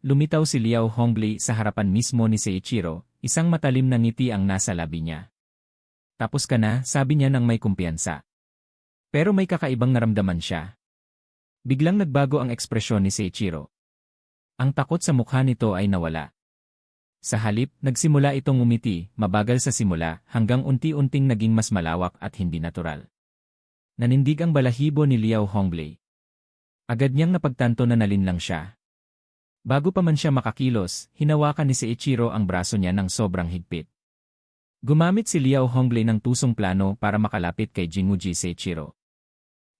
lumitaw si Liao Hongli sa harapan mismo ni Seiichiro, isang matalim na ngiti ang nasa labi niya. Tapos ka na, sabi niya ng may kumpiyansa. Pero may kakaibang naramdaman siya. Biglang nagbago ang ekspresyon ni Seiichiro. Ang takot sa mukha nito ay nawala. Sa halip, nagsimula itong umiti, mabagal sa simula, hanggang unti-unting naging mas malawak at hindi natural. Nanindig ang balahibo ni Liao Hongblei. Agad niyang napagtanto na nalinlang siya. Bago pa man siya makakilos, hinawakan ni Seiichiro ang braso niya ng sobrang higpit. Gumamit si Liao Hongblei ng tusong plano para makalapit kay Jinguji Seiichiro.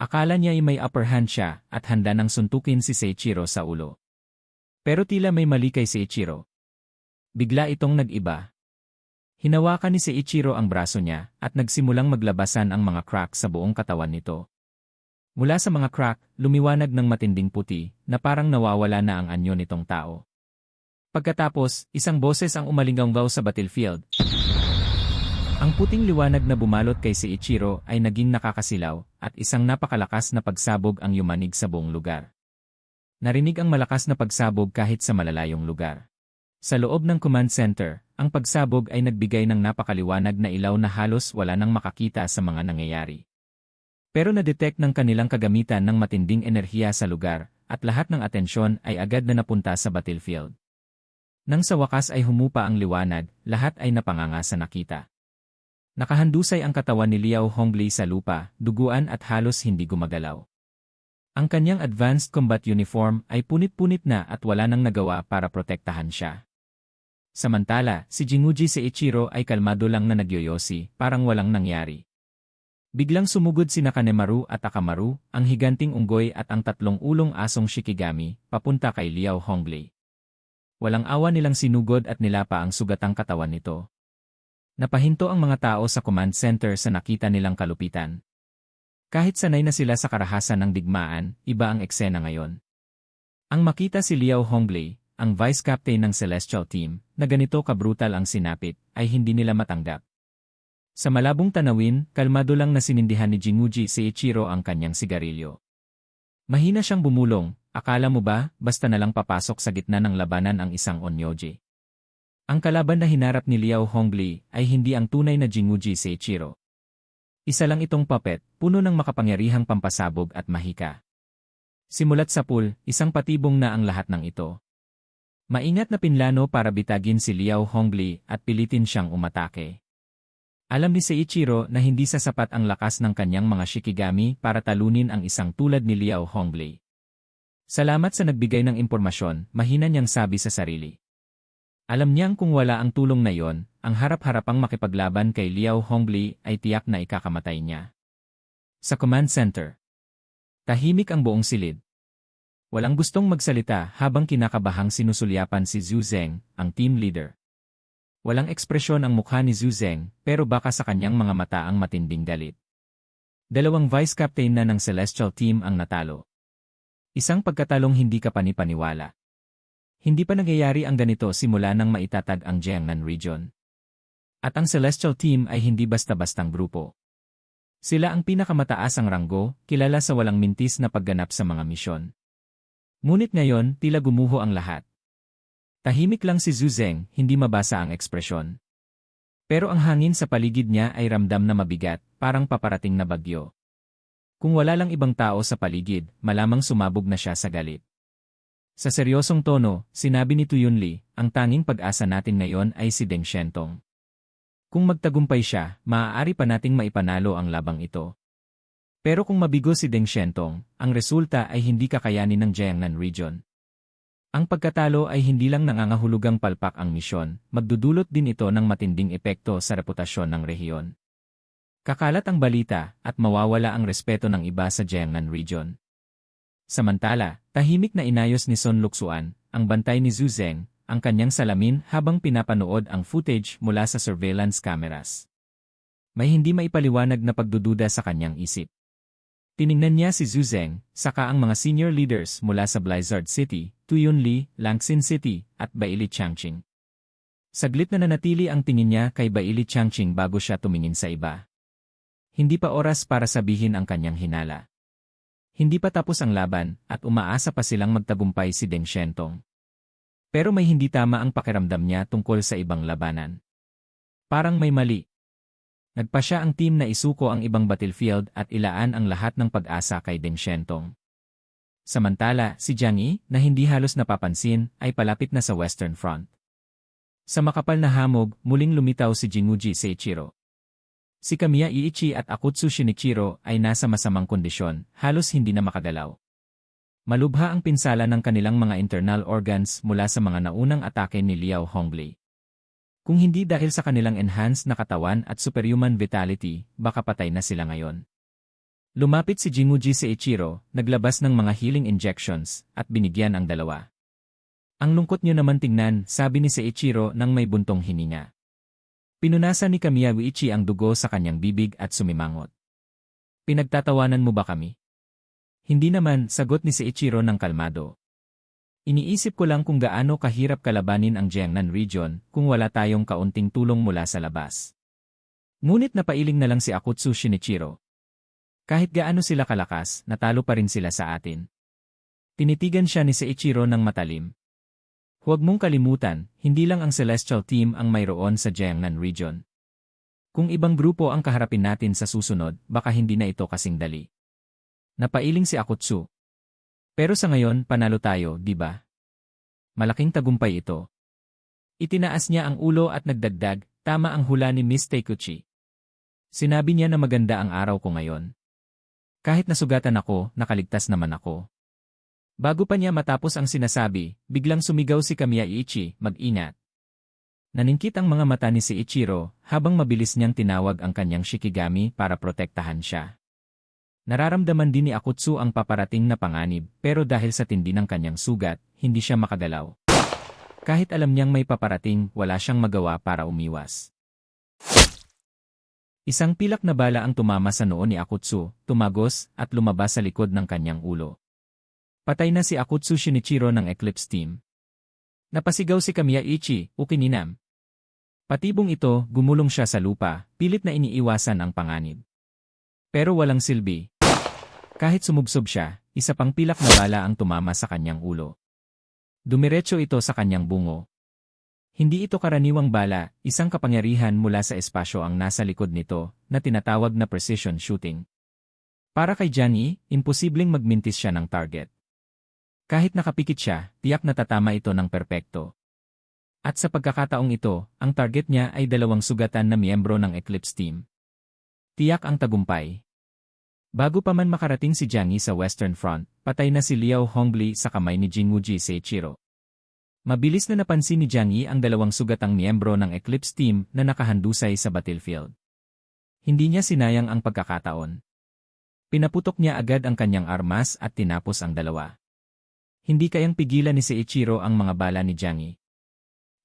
Akala niya ay may upper hand siya at handa nang suntukin si Seiichiro sa ulo. Pero tila may mali kay Seiichiro. Bigla itong nag-iba. Hinawakan ni Seiichiro ang braso niya at nagsimulang maglabasan ang mga crack sa buong katawan nito. Mula sa mga crack, lumiwanag ng matinding puti na parang nawawala na ang anyo nitong tao. Pagkatapos, isang boses ang umalinggaw sa battlefield. Ang puting liwanag na bumalot kay Seiichiro ay naging nakakasilaw at isang napakalakas na pagsabog ang yumanig sa buong lugar. Narinig ang malakas na pagsabog kahit sa malalayong lugar. Sa loob ng command center, ang pagsabog ay nagbigay ng napakaliwanag na ilaw na halos wala nang makakita sa mga nangyayari. Pero na-detect ng kanilang kagamitan ng matinding enerhiya sa lugar, at lahat ng atensyon ay agad na napunta sa battlefield. Nang sa wakas ay humupa ang liwanag, lahat ay napanganga sa nakita. Nakahandusay ang katawan ni Liao Hongli sa lupa, duguan at halos hindi gumagalaw. Ang kanyang advanced combat uniform ay punit-punit na at wala nang nagawa para protektahan siya. Samantala, si Jinguji Seiichiro ay kalmado lang na nagyoyosi, parang walang nangyari. Biglang sumugod si Nakanemaru at Akamaru, ang higanting unggoy at ang tatlong ulong asong Shikigami, papunta kay Liao Hongli. Walang awa nilang sinugod at nilapa ang sugatang katawan nito. Napahinto ang mga tao sa command center sa nakita nilang kalupitan. Kahit sanay na sila sa karahasan ng digmaan, iba ang eksena ngayon. Ang makita si Liao Hongli, ang vice captain ng Celestial Team, na ganito kabrutal ang sinapit, ay hindi nila matanggap. Sa malabong tanawin, kalmado lang na sinindihan ni Jinguji si Ichiro ang kanyang sigarilyo. Mahina siyang bumulong, akala mo ba, basta na lang papasok sa gitna ng labanan ang isang onyoji. Ang kalaban na hinarap ni Liao Hongli ay hindi ang tunay na Jinguji Seiichiro. Isa lang itong puppet, puno ng makapangyarihang pampasabog at mahika. Simulat sa pool, isang patibong na ang lahat ng ito. Maingat na pinlano para bitagin si Liao Hongli at pilitin siyang umatake. Alam ni Seiichiro na hindi sasapat ang lakas ng kanyang mga shikigami para talunin ang isang tulad ni Liao Hongli. Salamat sa nagbigay ng impormasyon, mahina niyang sabi sa sarili. Alam niyang kung wala ang tulong na yon, ang harap-harapang makipaglaban kay Liao Hongli ay tiyak na ikakamatay niya. Sa command center. Tahimik ang buong silid. Walang gustong magsalita habang kinakabahang sinusulyapan si Zhu Zeng, ang team leader. Walang ekspresyon ang mukha ni Zhu Zeng, pero baka sa kanyang mga mata ang matinding galit. Dalawang vice captain na ng Celestial Team ang natalo. Isang pagkatalong hindi ka panipaniwala. Hindi pa nangyayari ang ganito simula nang maitatag ang Jiangnan region. At ang Celestial Team ay hindi basta-bastang grupo. Sila ang pinakamataas ang ranggo, kilala sa walang mintis na pagganap sa mga misyon. Ngunit ngayon, tila gumuho ang lahat. Tahimik lang si Zuzeng, hindi mabasa ang ekspresyon. Pero ang hangin sa paligid niya ay ramdam na mabigat, parang paparating na bagyo. Kung wala lang ibang tao sa paligid, malamang sumabog na siya sa galit. Sa seryosong tono, sinabi ni Tuyunli, ang tanging pag-asa natin ngayon ay si Deng Shentong. Kung magtagumpay siya, maaari pa nating maipanalo ang labang ito. Pero kung mabigo si Deng Shentong, ang resulta ay hindi kakayanin ng Jiangnan region. Ang pagkatalo ay hindi lang nangangahulugang palpak ang misyon, magdudulot din ito ng matinding epekto sa reputasyon ng rehiyon. Kakalat ang balita at mawawala ang respeto ng iba sa Jiangnan region. Samantala, tahimik na inayos ni Son Luxuan, ang bantay ni Zhu Zeng, ang kanyang salamin habang pinapanood ang footage mula sa surveillance cameras. May hindi maipaliwanag na pagdududa sa kanyang isip. Tiningnan niya si Zhu Zeng, saka ang mga senior leaders mula sa Blizzard City, Tuyun Li, Langsin City, at Baili Changqing. Saglit na nanatili ang tingin niya kay Baili Changqing bago siya tumingin sa iba. Hindi pa oras para sabihin ang kanyang hinala. Hindi pa tapos ang laban, at umaasa pa silang magtagumpay si Deng Shentong. Pero may hindi tama ang pakiramdam niya tungkol sa ibang labanan. Parang may mali. Nagpa siya ang team na isuko ang ibang battlefield at ilaan ang lahat ng pag-asa kay Deng Shentong. Samantala, si Jiang Yi, na hindi halos napapansin, ay palapit na sa Western Front. Sa makapal na hamog, muling lumitaw si Jinguji Seichiro. Si Kamiya Iichi at Akutsu Shinichiro ay nasa masamang kondisyon, halos hindi na makagalaw. Malubha ang pinsala ng kanilang mga internal organs mula sa mga naunang atake ni Liao Hongli. Kung hindi dahil sa kanilang enhanced na katawan at superhuman vitality, baka patay na sila ngayon. Lumapit si Jinguji sa Ichiro, naglabas ng mga healing injections, at binigyan ang dalawa. Ang lungkot niyo naman tingnan, sabi ni Seiichiro nang may buntong hininga. Pinunasan ni Kamiya Wiichi ang dugo sa kanyang bibig at sumimangot. Pinagtatawanan mo ba kami? Hindi naman, sagot ni Seiichiro ng kalmado. Iniisip ko lang kung gaano kahirap kalabanin ang Jiangnan region kung wala tayong kaunting tulong mula sa labas. Ngunit napailing na lang si Akutsu Shinichiro. Kahit gaano sila kalakas, natalo pa rin sila sa atin. Tinitigan siya ni Seiichiro ng matalim. Huwag mong kalimutan, hindi lang ang Celestial Team ang mayroon sa Jiangnan region. Kung ibang grupo ang kaharapin natin sa susunod, baka hindi na ito kasing dali. Napailing si Akutsu, pero sa ngayon, panalo tayo, di ba? Malaking tagumpay ito. Itinaas niya ang ulo at nagdagdag, tama ang hula ni Miss Teikuchi. Sinabi niya na maganda ang araw ko ngayon. Kahit nasugatan ako, nakaligtas naman ako. Bago pa niya matapos ang sinasabi, biglang sumigaw si Kamiya Ichi, mag-inat. Naningkit ang mga mata ni si Ichiro habang mabilis niyang tinawag ang kanyang Shikigami para protektahan siya. Nararamdaman din ni Akutsu ang paparating na panganib pero dahil sa tindi ng kanyang sugat, hindi siya makagalaw. Kahit alam niyang may paparating, wala siyang magawa para umiwas. Isang pilak na bala ang tumama sa noo ni Akutsu, tumagos, at lumabas sa likod ng kanyang ulo. Patay na si Akutsu Shinichiro ng Eclipse Team. Napasigaw si Kamiya Ichi, ukininam. Patibong ito, gumulong siya sa lupa, pilit na iniiwasan ang panganib. Pero walang silbi, kahit sumubsob siya, isa pang pilak na bala ang tumama sa kanyang ulo. Dumiretso ito sa kanyang bungo. Hindi ito karaniwang bala, isang kapangyarihan mula sa espasyo ang nasa likod nito, na tinatawag na precision shooting. Para kay Johnny, imposibleng magmintis siya ng target. Kahit nakapikit siya, tiyak na tatama ito ng perpekto. At sa pagkakataong ito, ang target niya ay dalawang sugatan na miyembro ng Eclipse Team. Tiyak ang tagumpay. Bago pa man makarating si Jiang sa Western Front, patay na si Liao Hongli sa kamay ni Jinwuji Seichiro. Mabilis na napansin ni Jiang ang dalawang sugatang miyembro ng Eclipse Team na nakahandusay sa battlefield. Hindi niya sinayang ang pagkakataon. Pinaputok niya agad ang kanyang armas at tinapos ang dalawa. Hindi kayang pigilan ni Seichiro ang mga bala ni Jiang.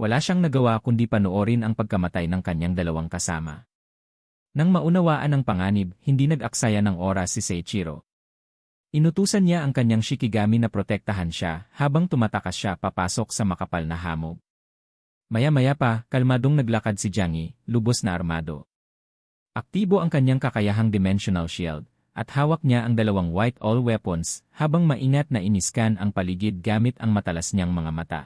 Wala siyang nagawa kundi panoorin ang pagkamatay ng kanyang dalawang kasama. Nang maunawaan ang panganib, hindi nag-aksaya ng oras si Seichiro. Inutusan niya ang kanyang Shikigami na protektahan siya habang tumatakas siya papasok sa makapal na hamog. Maya-maya pa, kalmadong naglakad si Jiangyi, lubos na armado. Aktibo ang kanyang kakayahang dimensional shield, at hawak niya ang dalawang white all weapons habang maingat na iniskan ang paligid gamit ang matalas niyang mga mata.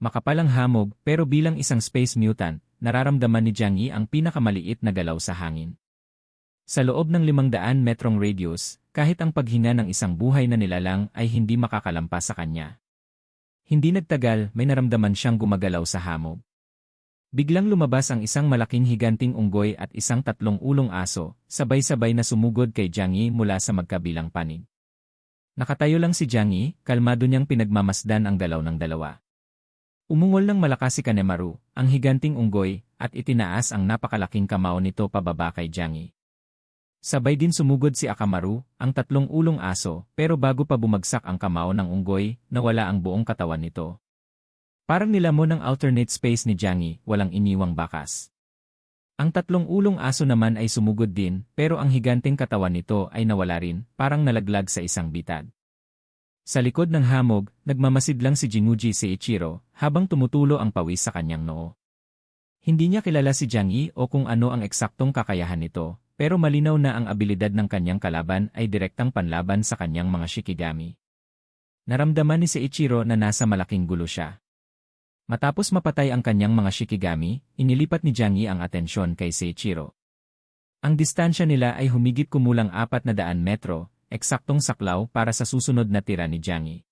Makapalang hamog pero bilang isang space mutant, nararamdaman ni Jiang Yi ang pinakamaliit na galaw sa hangin. Sa loob ng 500 metrong radius, kahit ang paghinga ng isang buhay na nilalang ay hindi makakalampas sa kanya. Hindi nagtagal, may naramdaman siyang gumagalaw sa hamog. Biglang lumabas ang isang malaking higanting unggoy at isang tatlong ulong aso, sabay-sabay na sumugod kay Jiang Yi mula sa magkabilang panig. Nakatayo lang si Jiang Yi, kalmado niyang pinagmamasdan ang galaw ng dalawa. Umungol ng malakas si Kanemaru, ang higanting unggoy, at itinaas ang napakalaking kamao nito pababa kay Jiangyi. Sabay din sumugod si Akamaru, ang tatlong ulong aso, pero bago pa bumagsak ang kamao ng unggoy, nawala ang buong katawan nito. Parang nilamon ng alternate space ni Jiangyi, walang iniwang bakas. Ang tatlong ulong aso naman ay sumugod din, pero ang higanting katawan nito ay nawala rin, parang nalaglag sa isang bitad. Sa likod ng hamog, nagmamasid lang si Jinguji Seichiro habang tumutulo ang pawis sa kanyang noo. Hindi niya kilala si Jiang Yi o kung ano ang eksaktong kakayahan nito, pero malinaw na ang abilidad ng kanyang kalaban ay direktang panlaban sa kanyang mga shikigami. Naramdaman ni Seichiro na nasa malaking gulo siya. Matapos mapatay ang kanyang mga Shikigami, inilipat ni Jiang Yi ang atensyon kay Seiichiro. Ang distansya nila ay humigit kumulang apat na daan metro, eksaktong saklaw para sa susunod na tira ni Jiang Yi.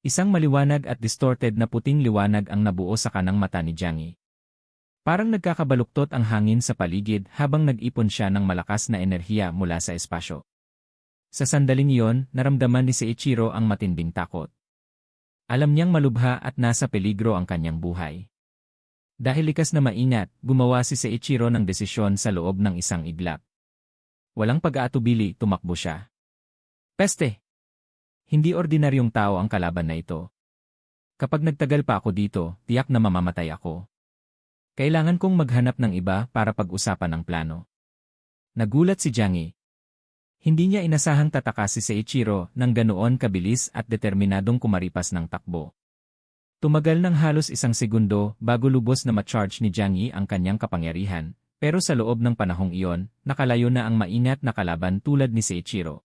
Isang maliwanag at distorted na puting liwanag ang nabuo sa kanang mata ni Jiang Yi. Parang nagkakabaluktot ang hangin sa paligid habang nag-ipon siya ng malakas na enerhiya mula sa espasyo. Sa sandaling iyon, naramdaman ni Seiichiro ang matinding takot. Alam niyang malubha at nasa peligro ang kanyang buhay. Dahil likas na maingat, gumawa si Seiichiro ng desisyon sa loob ng isang iglap. Walang pag-aatubili, tumakbo siya. Peste! Hindi ordinaryong tao ang kalaban na ito. Kapag nagtagal pa ako dito, tiyak na mamamatay ako. Kailangan kong maghanap ng iba para pag-usapan ang plano. Nagulat si Jiang Yi. Hindi niya inasahang tataka si Seiichiro ng ganoon kabilis at determinadong kumaripas ng takbo. Tumagal ng halos isang segundo bago lubos na ma-charge ni Jiang Yi ang kanyang kapangyarihan, pero sa loob ng panahong iyon, nakalayo na ang maingat na kalaban tulad ni Seiichiro.